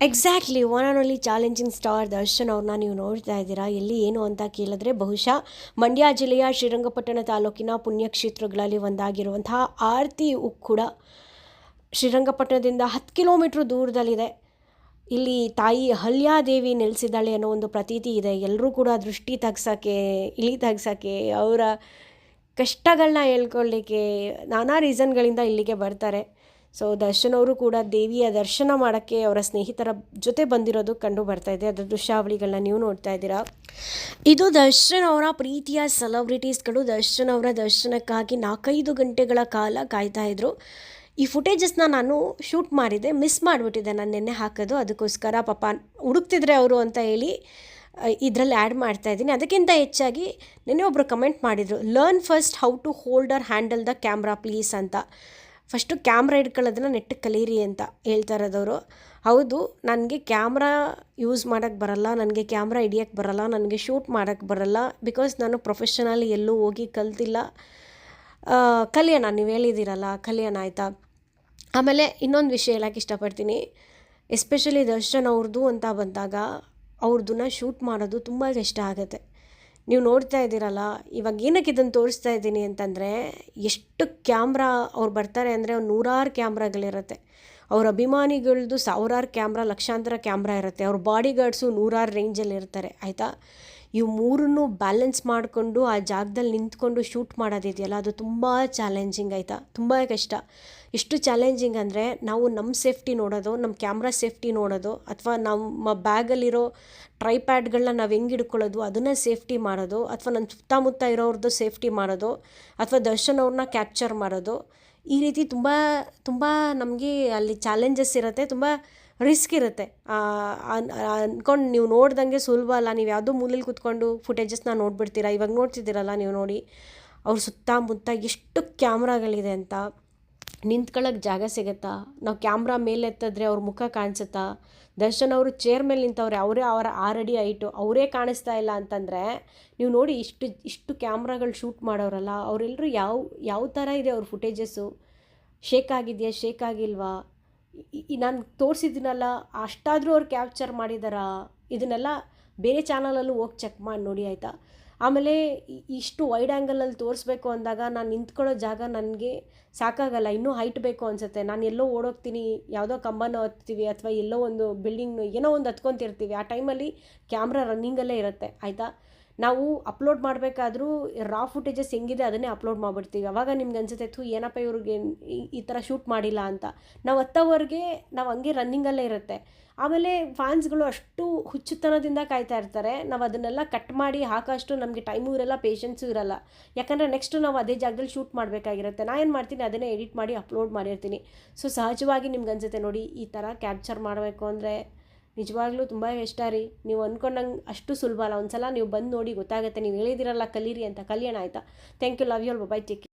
Exactly one and only challenging star Darshan ಅವ್ರನ್ನ ನೀವು ನೋಡ್ತಾ ಇದ್ದೀರಾ? ಎಲ್ಲಿ ಏನು ಅಂತ ಕೇಳಿದ್ರೆ ಬಹುಶಃ ಮಂಡ್ಯ ಜಿಲ್ಲೆಯ ಶ್ರೀರಂಗಪಟ್ಟಣ ತಾಲೂಕಿನ ಪುಣ್ಯಕ್ಷೇತ್ರಗಳಲ್ಲಿ ಒಂದಾಗಿರುವಂತಹ ಆರತಿ ಉಕ್ಕುಡ ಶ್ರೀರಂಗಪಟ್ಟಣದಿಂದ ಹತ್ತು ಕಿಲೋಮೀಟ್ರ್ ದೂರದಲ್ಲಿದೆ. ಇಲ್ಲಿ ತಾಯಿ ಹಲ್ಯಾದೇವಿ ನೆಲೆಸಿದ್ದಾಳೆ ಅನ್ನೋ ಒಂದು ಪ್ರತೀತಿ ಇದೆ. ಎಲ್ಲರೂ ಕೂಡ ದೃಷ್ಟಿ ತಗ್ಸೋಕ್ಕೆ, ಇಳಿ ತಗ್ಸೋಕ್ಕೆ, ಅವರ ಕಷ್ಟಗಳನ್ನ ಹೇಳ್ಕೊಳ್ಳಿಕ್ಕೆ ನಾನಾ ರೀಸನ್ಗಳಿಂದ ಇಲ್ಲಿಗೆ ಬರ್ತಾರೆ. ಸೊ, ದರ್ಶನ್ ಅವರು ಕೂಡ ದೇವಿಯ ದರ್ಶನ ಮಾಡೋಕ್ಕೆ ಅವರ ಸ್ನೇಹಿತರ ಜೊತೆ ಬಂದಿರೋದು ಕಂಡು ಬರ್ತಾ ಇದೆ. ಅದರ ದೃಶ್ಯಾವಳಿಗಳನ್ನ ನೀವು ನೋಡ್ತಾ ಇದ್ದೀರಾ? ಇದು ದರ್ಶನ್ ಅವರ ಪ್ರೀತಿಯ ಸೆಲೆಬ್ರಿಟೀಸ್ಗಳು ದರ್ಶನ್ ಅವರ ದರ್ಶನಕ್ಕಾಗಿ ನಾಲ್ಕೈದು ಗಂಟೆಗಳ ಕಾಲ ಕಾಯ್ತಾ ಇದ್ರು. ಈ ಫುಟೇಜಸ್ನ ನಾನು ಶೂಟ್ ಮಾಡಿದೆ ಮಿಸ್ ಮಾಡಿಬಿಟ್ಟಿದೆ ನಾನು ನೆನ್ನೆ ಹಾಕೋದು. ಅದಕ್ಕೋಸ್ಕರ ಪಾಪ ಹುಡುಕ್ತಿದ್ರೆ ಅವರು ಅಂತ ಹೇಳಿ ಇದರಲ್ಲಿ ಆ್ಯಡ್ ಮಾಡ್ತಾ ಇದ್ದೀನಿ. ಅದಕ್ಕಿಂತ ಹೆಚ್ಚಾಗಿ ನೆನ್ನೆ ಒಬ್ಬರು ಕಮೆಂಟ್ ಮಾಡಿದರು learn first how to holder handle the camera please ಅಂತ. ಫಸ್ಟು ಕ್ಯಾಮ್ರಾ ಇಟ್ಕೊಳ್ಳೋದನ್ನ ನೆಟ್ಟು ಕಲೀರಿ ಅಂತ ಹೇಳ್ತಾ ಇರೋದವರು. ಹೌದು, ನನಗೆ ಕ್ಯಾಮ್ರಾ ಯೂಸ್ ಮಾಡೋಕ್ಕೆ ಬರಲ್ಲ, ನನಗೆ ಕ್ಯಾಮ್ರಾ ಹಿಡಿಯೋಕ್ಕೆ ಬರಲ್ಲ, ನನಗೆ ಶೂಟ್ ಮಾಡೋಕ್ಕೆ ಬರಲ್ಲ ಬಿಕಾಸ್ ನಾನು ಪ್ರೊಫೆಷನಲ್ ಎಲ್ಲೂ ಹೋಗಿ ಕಲ್ತಿಲ್ಲ. ಕಲಿಯೋಣ, ನೀವು ಹೇಳಿದ್ದೀರಲ್ಲ, ಕಲಿಯೋಣ ಆಯಿತಾ? ಆಮೇಲೆ ಇನ್ನೊಂದು ವಿಷಯ ಹೇಳಕ್ಕೆ ಇಷ್ಟಪಡ್ತೀನಿ. ಎಸ್ಪೆಷಲಿ ದರ್ಶನ್ ಅವ್ರದ್ದು ಅಂತ ಬಂದಾಗ ಅವ್ರದ್ದನ್ನ ಶೂಟ್ ಮಾಡೋದು ತುಂಬ ಕಷ್ಟ ಆಗುತ್ತೆ. ನೀವು ನೋಡ್ತಾ ಇದ್ದೀರಲ್ಲ, ಇವಾಗ ಏನಕ್ಕೆ ಇದನ್ನು ತೋರಿಸ್ತಾ ಇದ್ದೀನಿ ಅಂತಂದರೆ, ಎಷ್ಟು ಕ್ಯಾಮ್ರಾ ಅವ್ರು ಬರ್ತಾರೆ ಅಂದರೆ ನೂರಾರು ಕ್ಯಾಮ್ರಾಗಳಿರುತ್ತೆ. ಅವ್ರ ಅಭಿಮಾನಿಗಳದ್ದು ಸಾವಿರಾರು ಕ್ಯಾಮ್ರಾ, ಲಕ್ಷಾಂತರ ಕ್ಯಾಮ್ರಾ ಇರುತ್ತೆ. ಅವ್ರ ಬಾಡಿ ಗಾರ್ಡ್ಸು ನೂರಾರು ರೇಂಜಲ್ಲಿ ಇರ್ತಾರೆ, ಆಯಿತಾ? ಇವು ಮೂರನ್ನು ಬ್ಯಾಲೆನ್ಸ್ ಮಾಡಿಕೊಂಡು ಆ ಜಾಗದಲ್ಲಿ ನಿಂತ್ಕೊಂಡು ಶೂಟ್ ಮಾಡೋದಿದೆಯಲ್ಲ, ಅದು ತುಂಬ ಚಾಲೆಂಜಿಂಗ್ ಆಯಿತಾ? ತುಂಬ ಕಷ್ಟ. ಎಷ್ಟು ಚಾಲೆಂಜಿಂಗ್ ಅಂದರೆ ನಾವು ನಮ್ಮ ಸೇಫ್ಟಿ ನೋಡೋದು ನಮ್ಮ ಕ್ಯಾಮ್ರಾ ಸೇಫ್ಟಿ ನೋಡೋದು, ಅಥವಾ ನಮ್ಮ ಬ್ಯಾಗಲ್ಲಿರೋ ಟ್ರೈಪ್ಯಾಡ್ಗಳನ್ನ ನಾವು ಹೆಂಗೆ ಹಿಡ್ಕೊಳ್ಳೋದು, ಅದನ್ನು ಸೇಫ್ಟಿ ಮಾಡೋದು, ಅಥವಾ ನನ್ನ ಸುತ್ತಮುತ್ತ ಇರೋರ್ದು ಸೇಫ್ಟಿ ಮಾಡೋದು, ಅಥವಾ ದರ್ಶನ್ ಅವ್ರನ್ನ ಕ್ಯಾಪ್ಚರ್ ಮಾಡೋದು. ಈ ರೀತಿ ತುಂಬ ತುಂಬ ನಮಗೆ ಅಲ್ಲಿ ಚಾಲೆಂಜಸ್ ಇರುತ್ತೆ, ತುಂಬ ರಿಸ್ಕ್ ಇರುತ್ತೆ. ಅಂದ್ಕೊಂಡು ನೀವು ನೋಡ್ದಂಗೆ ಸುಲಭ ಅಲ್ಲ, ನೀವು ಯಾವುದೋ ಮೂಲೆಯಲ್ಲಿ ಕೂತ್ಕೊಂಡು ಫುಟೇಜಸ್ನ ನೋಡ್ಬಿಡ್ತೀರಾ, ಇವಾಗ ನೋಡ್ತಿದ್ದೀರಲ್ಲ ನೀವು ನೋಡಿ. ಅವ್ರ ಸುತ್ತಮುತ್ತ ಎಷ್ಟು ಕ್ಯಾಮ್ರಾಗಳಿದೆ ಅಂತ. ನಿಂತ್ಕೊಳ್ಳೋಕೆ ಜಾಗ ಸಿಗುತ್ತಾ? ನಾವು ಕ್ಯಾಮ್ರಾ ಮೇಲೆ ಎತ್ತಿದ್ರೆ ಅವ್ರ ಮುಖ ಕಾಣಿಸುತ್ತಾ? ದರ್ಶನ್ ಅವರು ಚೇರ್ ಮೇಲೆ ನಿಂತವ್ರೆ, ಅವರೇ ಅವರ ಅಡಿ ಹೈಟು, ಅವರೇ ಕಾಣಿಸ್ತಾ ಇಲ್ಲ ಅಂತಂದರೆ ನೀವು ನೋಡಿ ಇಷ್ಟು ಇಷ್ಟು ಕ್ಯಾಮ್ರಾಗಳು ಶೂಟ್ ಮಾಡೋರಲ್ಲ ಅವರೆಲ್ಲರೂ ಯಾವ ಯಾವ ಥರ ಇದೆ ಅವ್ರ ಫುಟೇಜಸ್ಸು? ಶೇಕ್ ಆಗಿದೆಯಾ, ಶೇಕ್ ಆಗಿಲ್ವಾ? ನಾನು ತೋರಿಸಿದ್ದೀನಲ್ಲ, ಅಷ್ಟಾದರೂ ಅವ್ರು ಕ್ಯಾಪ್ಚರ್ ಮಾಡಿದಾರಾ? ಇದನ್ನೆಲ್ಲ ಬೇರೆ ಚಾನಲಲ್ಲೂ ಹೋಗಿ ಚೆಕ್ ಮಾಡಿ ನೋಡಿ, ಆಯಿತಾ? ಆಮೇಲೆ ಇಷ್ಟು ವೈಡ್ ಆ್ಯಂಗಲಲ್ಲಿ ತೋರಿಸ್ಬೇಕು ಅಂದಾಗ ನಾನು ನಿಂತ್ಕೊಳ್ಳೋ ಜಾಗ ನನಗೆ ಸಾಕಾಗಲ್ಲ, ಇನ್ನೂ ಹೈಟ್ ಬೇಕು ಅನಿಸುತ್ತೆ. ನಾನು ಎಲ್ಲೋ ಓಡೋಗ್ತೀನಿ, ಯಾವುದೋ ಕಂಬನ ಹತ್ತೀವಿ ಅಥವಾ ಎಲ್ಲೋ ಒಂದು ಬಿಲ್ಡಿಂಗ್ನು ಏನೋ ಒಂದು ಹತ್ಕೊತಿರ್ತೀವಿ. ಆ ಟೈಮಲ್ಲಿ ಕ್ಯಾಮ್ರಾ ರನ್ನಿಂಗಲ್ಲೇ ಇರುತ್ತೆ, ಆಯಿತಾ? ನಾವು ಅಪ್ಲೋಡ್ ಮಾಡಬೇಕಾದ್ರೂ ರಾ ಫುಟೇಜಸ್ ಹೆಂಗಿದೆ ಅದನ್ನೇ ಅಪ್ಲೋಡ್ ಮಾಡಿಬಿಡ್ತೀವಿ. ಅವಾಗ ನಿಮ್ಗೆ ಅನ್ಸುತ್ತೆ, ಥೂ, ಏನಪ್ಪ ಇವ್ರಿಗೆ ಈ- ಥರ ಶೂಟ್ ಮಾಡಿಲ್ಲ ಅಂತ. ನಾವು ಅತ್ತವರೆಗೆ ನಾವು ಹಂಗೆ ರನ್ನಿಂಗಲ್ಲೇ ಇರುತ್ತೆ. ಆಮೇಲೆ ಫ್ಯಾನ್ಸ್ಗಳು ಅಷ್ಟು ಹುಚ್ಚುತನದಿಂದ ಕಾಯ್ತಾ ಇರ್ತಾರೆ. ನಾವು ಅದನ್ನೆಲ್ಲ ಕಟ್ ಮಾಡಿ ಹಾಕೋಷ್ಟು ನಮಗೆ ಟೈಮು ಇರಲ್ಲ ಪೇಷನ್ಸು ಇರಲ್ಲ. ಯಾಕಂದರೆ ನೆಕ್ಸ್ಟು ನಾವು ಅದೇ ಜಾಗದಲ್ಲಿ ಶೂಟ್ ಮಾಡಬೇಕಾಗಿರುತ್ತೆ. ನಾನು ಏನು ಮಾಡ್ತೀನಿ, ಅದನ್ನೇ ಎಡಿಟ್ ಮಾಡಿ ಅಪ್ಲೋಡ್ ಮಾಡಿರ್ತೀನಿ. ಸೊ ಸಹಜವಾಗಿ ನಿಮ್ಗೆ ಅನ್ಸುತ್ತೆ ನೋಡಿ, ಈ ಥರ ಕ್ಯಾಪ್ಚರ್ ಮಾಡಬೇಕು ಅಂದರೆ ನಿಜವಾಗ್ಲೂ ತುಂಬ ಇಷ್ಟ ರೀ. ನೀವು ಅಂದ್ಕೊಂಡಂಗೆ ಅಷ್ಟು ಸುಲಭ ಅಲ್ಲ. ಒಂದ್ಸಲ ನೀವು ಬಂದು ನೋಡಿ ಗೊತ್ತಾಗುತ್ತೆ. ನೀವು ಹೇಳಿದಿರಲ್ಲ ಕಲೀರಿ ಅಂತ. ಕಲಿಯೋಣ ಆಯಿತಾ? Thank you love you bye bye take